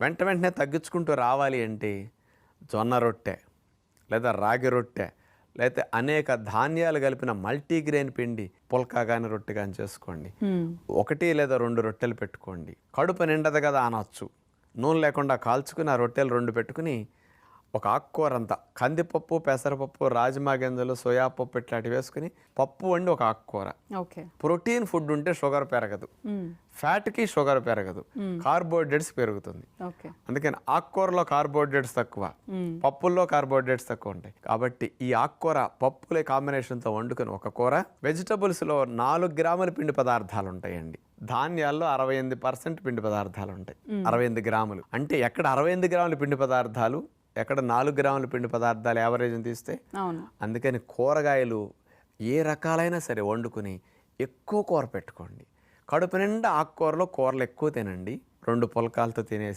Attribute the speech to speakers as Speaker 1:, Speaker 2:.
Speaker 1: వెంట వెంటనే తగ్గించుకుంటూ రావాలి అంటే జొన్న రొట్టె లేదా రాగి రొట్టె లేకపోతే అనేక ధాన్యాలు కలిపిన మల్టీగ్రెయిన్ పిండి పుల్కా కానీ రొట్టె కానీ చేసుకోండి. ఒకటి లేదా రెండు రొట్టెలు పెట్టుకోండి. కడుపు నిండదు కదా అనొచ్చు. నూనె లేకుండా కాల్చుకుని ఆ రొట్టెలు రెండు పెట్టుకుని ఒక ఆకుకూర అంతా కందిపప్పు పెసరపప్పు రాజ్మా గింజలు సోయా పప్పు ఇట్లాంటివి వేసుకుని పప్పు వండి ఒక ఆకుకూర.
Speaker 2: ఓకే.
Speaker 1: ప్రోటీన్ ఫుడ్ ఉంటే షుగర్ పెరగదు. ఫ్యాట్కి షుగర్ పెరగదు. కార్బోహైడ్రేట్స్ పెరుగుతుంది. అందుకని ఆకుకూరలో కార్బోహైడ్రేట్స్ తక్కువ. పప్పుల్లో కార్బోహైడ్రేట్స్ తక్కువ ఉంటాయి. కాబట్టి ఈ ఆకుకూర పప్పుల కాంబినేషన్తో వండుకొని ఒక కూర. వెజిటబుల్స్లో నాలుగు గ్రాముల పిండి పదార్థాలు ఉంటాయండి. ధాన్యాల్లో అరవై ఎనిమిది పర్సెంట్ పిండి పదార్థాలు ఉంటాయి. అరవై ఎనిమిది గ్రాములు. అంటే ఎక్కడ అరవై ఎనిమిది గ్రాముల పిండి పదార్థాలు? ఎక్కడ నాలుగు గ్రాముల పిండి పదార్థాలు యావరేజ్ని తీస్తే
Speaker 2: అవును.
Speaker 1: అందుకని కూరగాయలు ఏ రకాలైనా సరే వండుకుని ఎక్కువ కూర పెట్టుకోండి. కడుపు నిండా ఆకుకూరలో కూరలు ఎక్కువ తినండి. రెండు పులకాలతో తినేసి